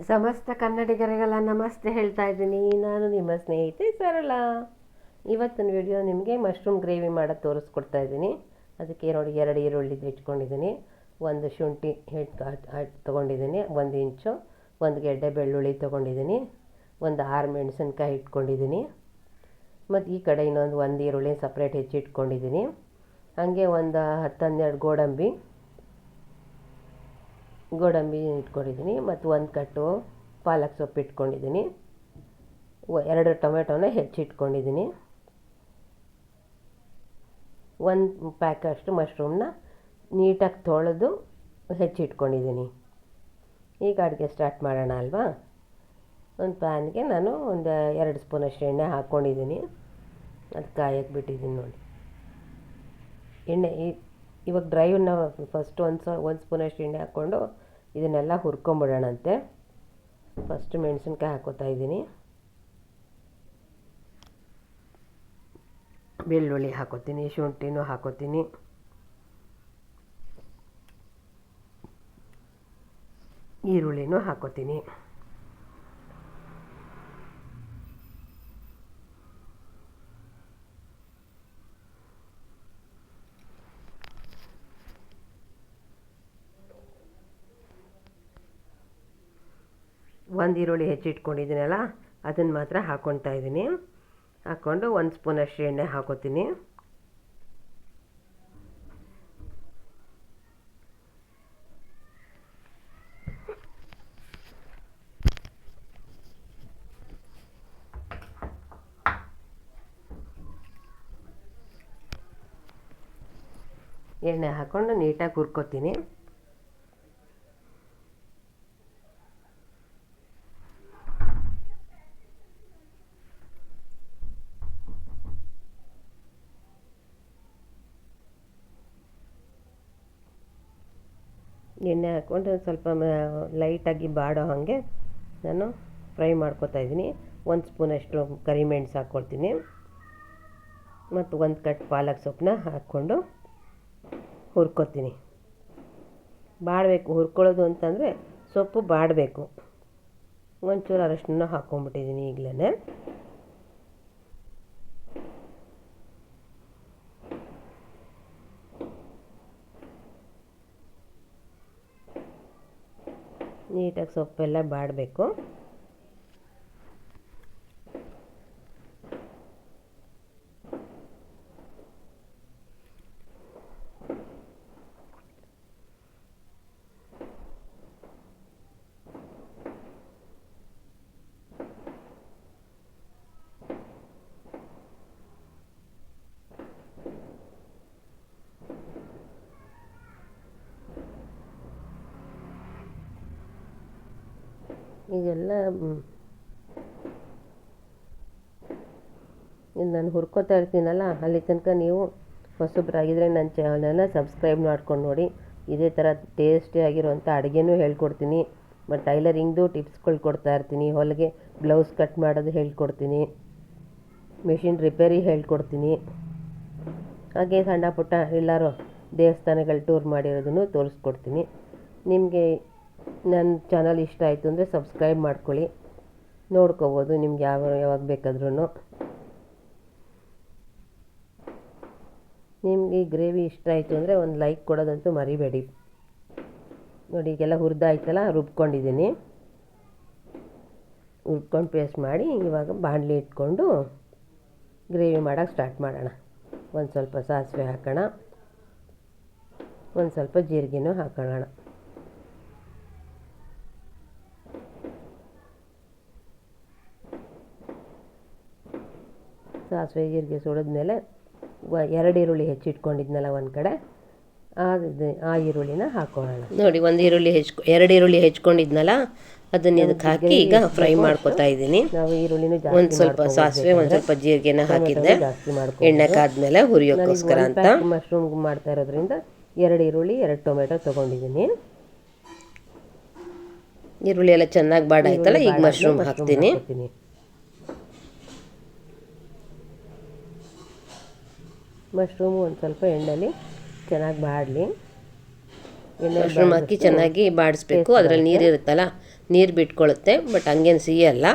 ಸಮಸ್ತ ಕನ್ನಡಿಗರಿಗೆಲ್ಲ ನಮಸ್ತೆ ಹೇಳ್ತಾ ಇದ್ದೀನಿ. ನಾನು ನಿಮ್ಮ ಸ್ನೇಹಿತೆ ಸರಳ. ಇವತ್ತಿನ ವಿಡಿಯೋ ನಿಮಗೆ ಮಶ್ರೂಮ್ ಗ್ರೇವಿ ಮಾಡೋದು ತೋರಿಸ್ಕೊಡ್ತಾ ಇದ್ದೀನಿ. ಅದಕ್ಕೆ ನೋಡಿ, ಎರಡು ಈರುಳ್ಳಿ ಇಟ್ಕೊಂಡಿದ್ದೀನಿ. ಒಂದು ಶುಂಠಿ ಹಿಟ್ಟು ತೊಗೊಂಡಿದ್ದೀನಿ. ಒಂದು ಇಂಚು, ಒಂದು ಗೆಡ್ಡೆ ಬೆಳ್ಳುಳ್ಳಿ ತೊಗೊಂಡಿದ್ದೀನಿ. ಒಂದು ಆರು ಮೆಣಸಿನ್ಕಾಯಿ ಇಟ್ಕೊಂಡಿದ್ದೀನಿ. ಮತ್ತು ಈ ಕಡೆ ಇನ್ನೊಂದು ಒಂದು ಈರುಳ್ಳಿ ಸಪ್ರೇಟ್ ಹೆಚ್ಚಿಟ್ಕೊಂಡಿದ್ದೀನಿ. ಹಾಗೆ ಒಂದು ಹತ್ತು ಹನ್ನೆರಡು ಗೋಡಂಬಿ ಗೋಡಂಬಿ ಇಟ್ಕೊಂಡಿದ್ದೀನಿ ಮತ್ತು ಒಂದು ಕಟ್ಟು ಪಾಲಕ್ ಸೊಪ್ಪು ಇಟ್ಕೊಂಡಿದ್ದೀನಿ. ಎರಡು ಟೊಮೆಟೊನ ಹೆಚ್ಚಿಟ್ಕೊಂಡಿದ್ದೀನಿ ಒಂದು ಪ್ಯಾಕ್ ಅಷ್ಟು ಮಶ್ರೂಮ್ನ ನೀಟಾಗಿ ತೊಳೆದು ಹೆಚ್ಚಿಟ್ಕೊಂಡಿದ್ದೀನಿ ಈಗ ಅಡುಗೆ ಸ್ಟಾರ್ಟ್ ಮಾಡೋಣ ಅಲ್ವಾ? ಒಂದು ಪ್ಯಾನ್ಗೆ ನಾನು ಒಂದು ಎರಡು ಸ್ಪೂನಷ್ಟು ಎಣ್ಣೆ ಹಾಕ್ಕೊಂಡಿದ್ದೀನಿ. ಅದು ಕಾಯಕ್ಕೆ ಬಿಟ್ಟಿದ್ದೀನಿ ನೋಡಿ. ಎಣ್ಣೆ ಇವಾಗ ಡ್ರೈವನ್ನ ಫಸ್ಟ್ ಒಂದು ಸ, ಒಂದು ಸ್ಪೂನಷ್ಟು ಎಣ್ಣೆ ಹಾಕ್ಕೊಂಡು ಇದನ್ನೆಲ್ಲ ಹುರ್ಕೊಂಬಿಡೋಣಂತೆ. ಫಸ್ಟ್ ಮೆಣಸಿನ್ಕಾಯಿ ಹಾಕೋತಾ ಇದ್ದೀನಿ. ಬೆಳ್ಳುಳ್ಳಿ ಹಾಕೋತೀನಿ ಶುಂಠಿನೂ ಹಾಕೋತೀನಿ. ಈರುಳ್ಳಿನೂ ಹಾಕೋತೀನಿ. ಒಂದು ಈರುಳ್ಳಿ ಹೆಚ್ಚಿಟ್ಕೊಂಡಿದ್ದೀನಲ್ಲ ಅದನ್ನು ಮಾತ್ರ ಹಾಕ್ಕೊತಾ ಇದ್ದೀನಿ. ಹಾಕ್ಕೊಂಡು ಒಂದು ಸ್ಪೂನಷ್ಟು ಎಣ್ಣೆ ಹಾಕೋತೀನಿ. ಎಣ್ಣೆ ಹಾಕ್ಕೊಂಡು ನೀಟಾಗಿ ಹುರ್ಕೊತೀನಿ. ಎಣ್ಣೆ ಹಾಕ್ಕೊಂಡು ಸ್ವಲ್ಪ ಲೈಟಾಗಿ ಬಾಡೋ ಹಾಗೆ ನಾನು ಫ್ರೈ ಮಾಡ್ಕೊತಾ ಇದ್ದೀನಿ. ಒಂದು ಸ್ಪೂನಷ್ಟು ಕರಿಮೆಣಸು ಹಾಕ್ಕೊಳ್ತೀನಿ ಮತ್ತು ಒಂದು ಕಟ್ ಪಾಲಕ್ ಸೊಪ್ಪನ್ನ ಹಾಕ್ಕೊಂಡು ಹುರ್ಕೊತೀನಿ. ಬಾಡಬೇಕು, ಹುರ್ಕೊಳ್ಳೋದು ಅಂತಂದರೆ ಸೊಪ್ಪು ಬಾಡಬೇಕು. ಒಂಚೂರು ಅರಶಿನ ಹಾಕ್ಕೊಂಬಿಟ್ಟಿದ್ದೀನಿ ಈಗಲೇ. ನೀಟಾಗಿ ಸೊಪ್ಪೆಲ್ಲ ಬಾಡಬೇಕು. ಈಗೆಲ್ಲ ಇದು ನಾನು ಹುರ್ಕೋತಾ ಇರ್ತೀನಲ್ಲ, ಅಲ್ಲಿ ತನಕ ನೀವು ಹೊಸಬ್ರಾಗಿದ್ರೆ ನನ್ನ ಚಾನಲ್ನ ಸಬ್ಸ್ಕ್ರೈಬ್ ಮಾಡ್ಕೊಂಡು ನೋಡಿ. ಇದೇ ಥರ ಟೇಸ್ಟಿಯಾಗಿರುವಂಥ ಅಡುಗೆನೂ ಹೇಳ್ಕೊಡ್ತೀನಿ. ಮತ್ತು ಟೈಲರಿಂಗ್ದು ಟಿಪ್ಸ್ಗಳು ಕೊಡ್ತಾ ಇರ್ತೀನಿ. ಹೊಲಿಗೆ ಬ್ಲೌಸ್ ಕಟ್ ಮಾಡೋದು ಹೇಳ್ಕೊಡ್ತೀನಿ. ಮೆಷಿನ್ ರಿಪೇರಿ ಹೇಳ್ಕೊಡ್ತೀನಿ. ಹಾಗೆ ಸಣ್ಣ ಪುಟ್ಟ ಎಲ್ಲರೂ ದೇವಸ್ಥಾನಗಳು ಟೂರ್ ಮಾಡಿರೋದನ್ನು ತೋರಿಸ್ಕೊಡ್ತೀನಿ. ನಿಮಗೆ ನನ್ನ ಚಾನಲ್ ಇಷ್ಟ ಆಯಿತು ಅಂದರೆ ಸಬ್ಸ್ಕ್ರೈಬ್ ಮಾಡ್ಕೊಳ್ಳಿ. ನೋಡ್ಕೋಬೋದು ನಿಮ್ಗೆ ಯಾವ, ಯಾವಾಗ ಬೇಕಾದ್ರೂ ನಿಮಗೆ ಈ ಗ್ರೇವಿ ಇಷ್ಟ ಆಯಿತು ಅಂದರೆ ಒಂದು ಲೈಕ್ ಕೊಡೋದಂತೂ ಮರಿಬೇಡಿ. ನೋಡಿ, ಈಗೆಲ್ಲ ಹುರಿದಾಯ್ತಲ್ಲ, ರುಬ್ಕೊಂಡಿದ್ದೀನಿ. ರುಬ್ಕೊಂಡು ಪೇಸ್ಟ್ ಮಾಡಿ, ಇವಾಗ ಬಾಣಲಿ ಇಟ್ಕೊಂಡು ಗ್ರೇವಿ ಮಾಡೋಕ್ಕೆ ಸ್ಟಾರ್ಟ್ ಮಾಡೋಣ. ಒಂದು ಸ್ವಲ್ಪ ಸಾಸಿವೆ ಹಾಕೋಣ. ಒಂದು ಸ್ವಲ್ಪ ಜೀರಿಗೆನೂ ಹಾಕೋಣ ಸಾಸಿವೆ ಜೀರಿಗೆ ಸುಡಿದ್ಮೇಲೆ ಎರಡು ಈರುಳ್ಳಿ ಹೆಚ್ಚಿಟ್ಕೊಂಡಿದ್ನಲ್ಲ ಒಂದು ಕಡೆ ಆ ಇದು- ಆ ಈರುಳ್ಳಿನ ಹಾಕೊಳ್ಳೋಣ. ನೋಡಿ ಒಂದು ಈರುಳ್ಳಿ ಹೆಚ್ಕೊ ಎರಡು ಈರುಳ್ಳಿ ಹೆಚ್ಕೊಂಡಿದ್ನಲ್ಲ ಅದನ್ನ ಇದಕ್ಕೆ ಹಾಕಿ ಈಗ ಫ್ರೈ ಮಾಡ್ಕೊತಾ ಇದ್ದೀನಿ. ನಾವು ಈರುಳ್ಳಿನೂ ಒಂದು ಸ್ವಲ್ಪ ಸಾಸಿವೆ ಒಂದು ಸ್ವಲ್ಪ ಜೀರಿಗೆನ ಹಾಕಿದ್ದೆ. ಎಣ್ಣೆ ಕಾದ್ಮೇಲೆ ಹುರಿಯೋಕ್ಕೋಸ್ಕರ ಅಂತ. ಮಶ್ರೂಮ್ ಮಾಡ್ತಾ ಇರೋದ್ರಿಂದ ಎರಡು ಈರುಳ್ಳಿ ಎರಡು ಟೊಮೆಟೊ ತೊಗೊಂಡಿದ್ದೀನಿ. ಈರುಳ್ಳಿ ಎಲ್ಲ ಚೆನ್ನಾಗಿ ಬಾಡಾಯ್ತಲ್ಲ ಈಗ ಮಶ್ರೂಮ್ ಹಾಕ್ತೀನಿ. ಮಶ್ರೂಮು ಒಂದು ಸ್ವಲ್ಪ ಎಣ್ಣೆಲಿ ಚೆನ್ನಾಗಿ ಬಾಡಲಿ. ಎಣ್ಣೆ ಮಶ್ರೂಮ್ ಹಾಕಿ ಚೆನ್ನಾಗಿ ಬಾಡಿಸ್ಬೇಕು. ಅದರಲ್ಲಿ ನೀರು ಇರುತ್ತಲ್ಲ ನೀರು ಬಿಟ್ಕೊಳ್ಳುತ್ತೆ ಬಟ್ ಹಂಗೇನು ಸಿಹಿಯಲ್ಲ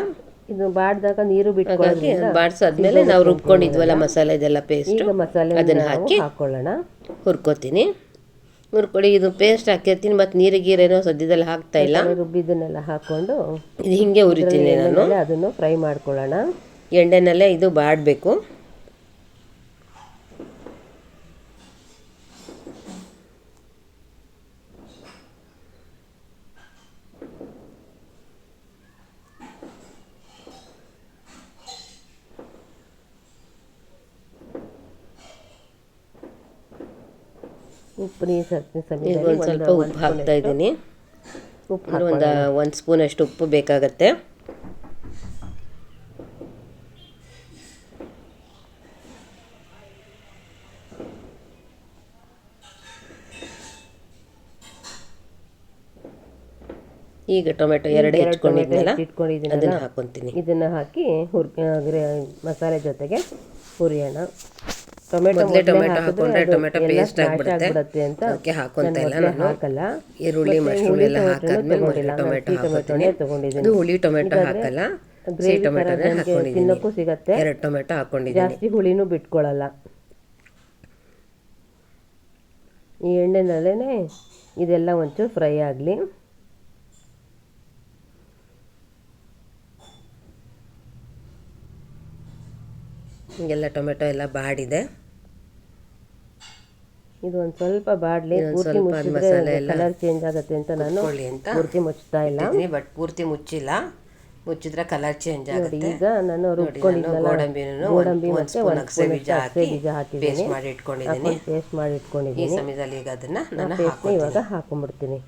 ಇದು ಬಾಡ್ದಾಗ ನೀರು ಬಿಟ್ಕೊಳ್ಳಿ ಬಾಡಿಸಾದ್ಮೇಲೆ ನಾವು ರುಬ್ಕೊಂಡಿದ್ವಲ್ಲ ಮಸಾಲೆ ಇದೆಲ್ಲ ಪೇಸ್ಟ್ ಮಸಾಲೆ ಅದನ್ನು ಹಾಕಿ ಹಾಕೊಳ್ಳೋಣ. ಹುರ್ಕೋತೀನಿ. ಹುರ್ಕೊಳ್ಳಿ ಇದು ಪೇಸ್ಟ್ ಹಾಕಿರ್ತೀನಿ ಮತ್ತು ನೀರು ಗೀರೇನೋ ಸದ್ಯದಲ್ಲಿ ಹಾಕ್ತಾ ಇಲ್ಲ. ರುಬ್ಬಿದ್ದನ್ನೆಲ್ಲ ಹಾಕೊಂಡು ಇದು ಹಿಂಗೆ ಉರಿತೀನಿ ನಾನು. ಅದನ್ನು ಫ್ರೈ ಮಾಡ್ಕೊಳ್ಳೋಣ. ಎಣ್ಣೆನಲ್ಲೇ ಇದು ಬಾಡಬೇಕು. ಉಪ್ಪು ನೀರು ಈಗ ಸಮಯದಲ್ಲಿ ಒಂದು ಸ್ವಲ್ಪ ಉಪ್ಪು ಹಾಕ್ತಾ ಇದ್ದೀನಿ ಉಪ್ಪು ಒಂದು ಒಂದು ಸ್ಪೂನ್ ಅಷ್ಟು ಉಪ್ಪು ಬೇಕಾಗತ್ತೆ. ಈಗ ಟೊಮೆಟೊ ಎರಡು ಹೆಚ್ಕೊಂಡಿದ್ನಲ್ಲ ಅದನ್ನ ಹಾಕೊಂತೀನಿ. ಇದನ್ನ ಹಾಕಿ ಹುರ್ ಮಸಾಲೆ ಜೊತೆಗೆ ಹುರಿಯೋಣ. ಮೊದಲೇ ಟೊಮೆಟೊ ಹಾಕಿದ್ರೆ ಟೊಮೆಟೊ ಪೇಸ್ಟ್ ಆಗಿಬಿಡುತ್ತೆ. ಅಂತ ಅದಕ್ಕೆ ಹಾಕೊಂತ ಇಲ್ಲ ನಾನು. ಈರುಳ್ಳಿ ಮಶ್ರೂಮ್ ಎಲ್ಲ ಹಾಕಾದ್ಮೇಲೆ ಮೊದಲು ಟೊಮೆಟೊ ಹಾಕೋತೀನಿ. ಅದು ಹುಳಿ ಟೊಮೆಟೊ ಹಾಕಲ್ಲ. ಸಿಹಿ ಟೊಮೆಟೊನೇ ಹಾಕೊಂಡಿದ್ದೀನಿ. ಸಿಗತ್ತೆ. ಎರಡು ಟೊಮೆಟೊ ಹಾಕೊಂಡಿದ್ದೀನಿ. ಜಾಸ್ತಿ ಹುಳಿನೂ ಬಿಟ್ಕೊಳ್ಳಲ್ಲ ಈ ಎಣ್ಣೆನಲ್ಲೇ ಇದೆಲ್ಲ ಒಂಚೂರು ಫ್ರೈ ಆಗಲಿ. ಎಲ್ಲ ಟೊಮೆಟೊ ಎಲ್ಲ ಬಾಡಿದೆ. ಇದು ಒಂದು ಸ್ವಲ್ಪ ಬಾಡ್ಲಿ ಪೂರ್ತಿ ಮುಚ್ಚಿದ್ರೆ ಮಸಾಲೆ ಎಲ್ಲ ಕಲರ್ ಚೇಂಜ್ ಆಗುತ್ತೆ ಅಂತ ನಾನು ಅಂತ ಪೂರ್ತಿ ಮುಚ್ಚುತ್ತಾ ಇಲ್ಲ. ಬಟ್ ಪೂರ್ತಿ ಮುಚ್ಚಿಲ್ಲ. ಮುಚ್ಚಿದ್ರೆ ಕಲರ್ ಚೇಂಜ್ ಆಗುತ್ತೆ. ಈಗ ನಾನು ರುಬ್ಕೊಂಡಿದ್ದಲ್ಲ ಗೋಡಂಬಿನೂ ಗೋಡಂಬಿ ಮತ್ತೆ ಒಂದು ಬೀಜ ಹಾಕಿ ಬೀಜ ಹಾಕಿದ್ದೀನಿ. ಪೇಸ್ಟ್ ಮಾಡಿ ಇಟ್ಕೊಂಡಿದ್ದೀನಿ. ಪೇಸ್ಟ್ ಮಾಡಿ ಈ ಇಟ್ಕೊಂಡಿದ್ದೀನಿ ಸಮಯದಲ್ಲಿ ಈಗ ಅದನ್ನ ನಾನು ಹಾಕಿ ಇವಾಗ ಹಾಕೊಂಡ್ಬಿಡ್ತೀನಿ.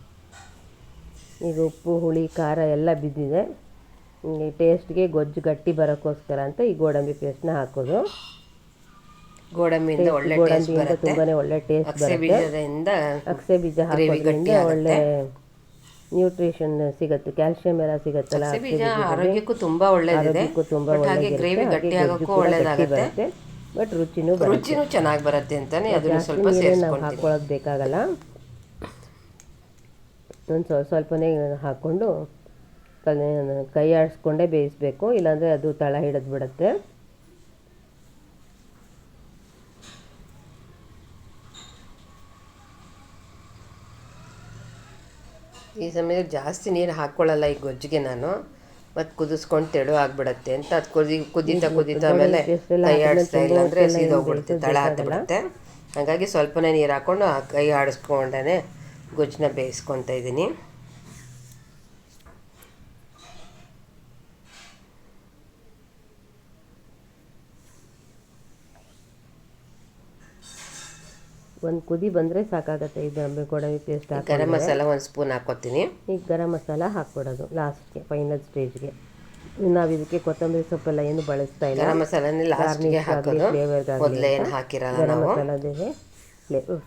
ಈಗ ಉಪ್ಪು ಹುಳಿ ಖಾರ ಎಲ್ಲ ಬಿದ್ದಿದೆ. ಈ ಟೇಸ್ಟ್ಗೆ ಗೊಜ್ಜು ಗಟ್ಟಿ ಬರೋಕ್ಕೋಸ್ಕರ ಅಂತ ಈ ಗೋಡಂಬಿ ಪೇಸ್ಟ್ನ ಹಾಕೋದು. ಗೋಡಂಬಿಯಿಂದ ಒಳ್ಳೆ ಗೋಡಂಬಿಯಿಂದ ತುಂಬಾನೇ ಒಳ್ಳೆ ಟೇಸ್ಟ್ ಬರುತ್ತೆ. ಅಗಸೆ ಬೀಜ ಹಾಕೋದ್ರಿಂದ ಒಳ್ಳೆ ನ್ಯೂಟ್ರಿಷನ್ ಸಿಗುತ್ತೆ ಕ್ಯಾಲ್ಸಿಯಂ ಎಲ್ಲ ಸಿಗುತ್ತಲ್ಲ ಬೀಜ ಆರೋಗ್ಯಕ್ಕೂ ತುಂಬಾ ಒಳ್ಳೆದಿದೆ. ತುಂಬಾ ಗ್ರೇವಿ ಗಟ್ಟಿ ಆಗೋಕ್ಕೂ ಒಳ್ಳೇದಾಗುತ್ತೆ. ಬಟ್ ರುಚಿನೂ ರುಚಿನೂ ಚೆನ್ನಾಗಿ ಬರುತ್ತೆ ಅಂತಾನೆ ಅದನ್ನು ಸ್ವಲ್ಪ ಸೇರಿಸ್ಕೊಂಡು ಹಾಕೊಳ್ಳೋದು ಬೇಕಾಗಲ್ಲ. ಒಂದು ಸ್ವಲ್ಪ ಸ್ವಲ್ಪನೇ ಹಾಕ್ಕೊಂಡು ಕೈ- ಕೈ ಆಡಿಸ್ಕೊಂಡೇ ಬೇಯಿಸ್ಬೇಕು ಇಲ್ಲಾಂದರೆ ಅದು ತಳ ಹಿಡಿದು ಬಿಡುತ್ತೆ ಈ ಸಮಯದಲ್ಲಿ ಜಾಸ್ತಿ ನೀರು ಹಾಕ್ಕೊಳ್ಳಲ್ಲ ಈ ಗೊಜ್ಜಿಗೆ ನಾನು ಮತ್ತು ಕುದಿಸ್ಕೊಂಡು ತೆಳು ಆಗ್ಬಿಡತ್ತೆ ಅಂತ ಅದು ಕುದಿ ಕುದೀತಾ ಕುದೀತಾ ಆಮೇಲೆ ಕೈ ಆಡಿಸ್ತಾ ಇಲ್ಲ ಅಂದರೆ ಸೀದೋಗ್ಬಿಡುತ್ತೆ ತಳ ಹತ್ತಿಬಿಡುತ್ತೆ ಹಾಗಾಗಿ ಸ್ವಲ್ಪನೇ ನೀರು ಹಾಕ್ಕೊಂಡು ಕೈ ಆಡಿಸ್ಕೊಂಡೇ ಗೊಜ್ಜನ್ನ ಬೇಯಿಸ್ಕೊತಾ ಇದ್ದೀನಿ ಒಂದು ಕುದಿ ಬಂದರೆ ಸಾಕಾಗತ್ತೆ. ಇದು ಅಂಬೆ ಗೋಡಂಬಿ ಪೇಸ್ಟ್ ಹಾಕಿ ಗರಂ ಮಸಾಲ ಒಂದು ಸ್ಪೂನ್ ಹಾಕ್ಕೊತೀನಿ. ಈಗ ಗರಂ ಮಸಾಲ ಹಾಕ್ಬಿಡೋದು ಲಾಸ್ಟ್ಗೆ ಫೈನಲ್ ಸ್ಟೇಜ್ಗೆ ನಾವು ಇದಕ್ಕೆ ಕೊತ್ತಂಬರಿ ಸೊಪ್ಪೆಲ್ಲ ಏನು ಬಳಸ್ತಾ ಇಲ್ಲ. ಗರಂ ಮಸಾಲನೇ ಲಾಸ್ಟ್ಗೆ ಹಾಕೋದು. ಮೊದಲೇ ಏನು ಹಾಕಿರಲ್ಲ ನಾವು?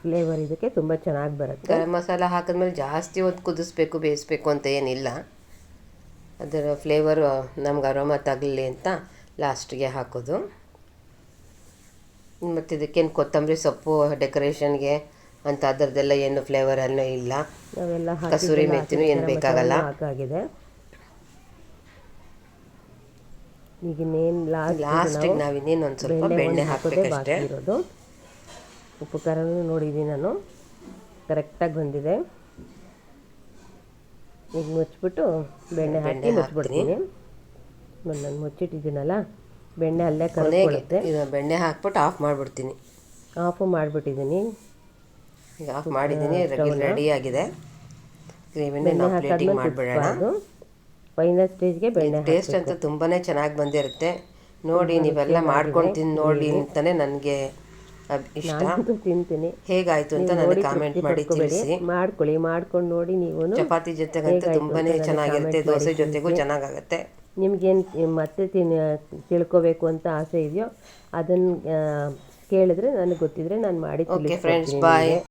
ಫ್ಲೇವರ್ ಇದಕ್ಕೆ ತುಂಬ ಚೆನ್ನಾಗಿ ಬರುತ್ತೆ. ಗರಂ ಮಸಾಲ ಹಾಕಿದ್ಮೇಲೆ ಜಾಸ್ತಿ ಹೊತ್ತು ಕುದಿಸ್ಬೇಕು ಬೇಯಿಸ್ಬೇಕು ಅಂತ ಏನಿಲ್ಲ. ಅದರ ಫ್ಲೇವರು ನಮ್ಗೆ ಅರೋಮ ತಗಲಿ ಅಂತ ಲಾಸ್ಟಿಗೆ ಹಾಕೋದು. ಮತ್ತು ಇದಕ್ಕೇನು ಕೊತ್ತಂಬರಿ ಸೊಪ್ಪು ಡೆಕೋರೇಷನ್ಗೆ ಅಂತ ಅದರದ್ದೆಲ್ಲ ಏನು ಫ್ಲೇವರ್ ಅನ್ನೋ ಇಲ್ಲ. ನಾವೆಲ್ಲ ಕಸೂರಿ ಮೆತ್ತಿನೂ ಏನು ಬೇಕಾಗಲ್ಲ. ಹಾಕಾಗಿದೆ. ಈಗ ಇನ್ನೇನು ಲಾಸ್ಟ್ ಲಾಸ್ಟಿಗೆ ನಾವು ಇನ್ನೇನು ಒಂದು ಸ್ವಲ್ಪ ಬೆಣ್ಣೆ ಹಾಕೋದೇ ಹಾಕಬೇಕಷ್ಟೇ. ಬಾಕಿ ಇರೋದು ಉಪ್ಪು ಖಾರನೂ ನೋಡಿದ್ದೀನಿ ನಾನು. ಕರೆಕ್ಟಾಗಿ ಬಂದಿದೆ. ಈಗ ಮುಚ್ಚಿಬಿಟ್ಟು ಬೆಣ್ಣೆ ಹಾಕಿ ಮುಚ್ಚಿಬಿಡ್ತೀನಿ ನಾನು ಮುಚ್ಚಿಟ್ಟಿದ್ದೀನಲ್ಲ? ಬೆಣ್ಣೆ ಅಲ್ಲೇ ಕರಕೊಳ್ಳುತ್ತೆ ಇದು ಬೆಣ್ಣೆ ಹಾಕ್ಬಿಟ್ಟು ಆಫ್ ಮಾಡಿಬಿಡ್ತೀನಿ. ಆಫು ಮಾಡಿಬಿಟ್ಟಿದ್ದೀನಿ. ಈಗ ಆಫ್ ಮಾಡಿದ್ದೀನಿ ರೆಡಿ ಆಗಿದೆ. ಗ್ರೇವಿನ ನಾವು ಪ್ಲೇಟಿಂಗ್ ಮಾಡಿಬಿಡೋಣ. ಅದು ಫೈನಲ್ ಸ್ಟೇಜ್ಗೆ ಬೆಣ್ಣೆ ಟೇಸ್ಟ್ ಅಂತ ತುಂಬಾನೇ ಚೆನ್ನಾಗಿ ಬಂದಿರುತ್ತೆ. ನೋಡಿ ನೀವೆಲ್ಲ ಮಾಡ್ಕೊಂಡು ತಿಂದು ನೋಡಿ ಅಂತಾನೆ ನನಗೆ ಇಷ್ಟ. ತಿಂತೀನಿ. ಹೇಗಾಯ್ತು ಅಂತ ನನಗೆ ಕಾಮೆಂಟ್ ಮಾಡಿ ತಿಳಿಸಿ. ಮಾಡ್ಕೊಳ್ಳಿ ಮಾಡ್ಕೊಂಡು ನೋಡಿ ನೀವು. ಚಪಾತಿ ಜೊತೆಗಂತೂ ತುಂಬಾನೇ ಚೆನ್ನಾಗಿರುತ್ತೆ ದೋಸೆ ಜೊತೆಗೂ ಚೆನ್ನಾಗಾಗುತ್ತೆ. ನಿಮ್ಗೇನು ಮತ್ತೆ ತಿನ್ ತಿಳ್ಕೋಬೇಕು ಅಂತ ಆಸೆ ಇದೆಯೋ ಅದನ್ನು ಕೇಳಿದ್ರೆ ನನಗೆ ಗೊತ್ತಿದ್ರೆ ನಾನು ಮಾಡಿ ಓಕೆ ಫ್ರೆಂಡ್ಸ್ ಬಾಯ್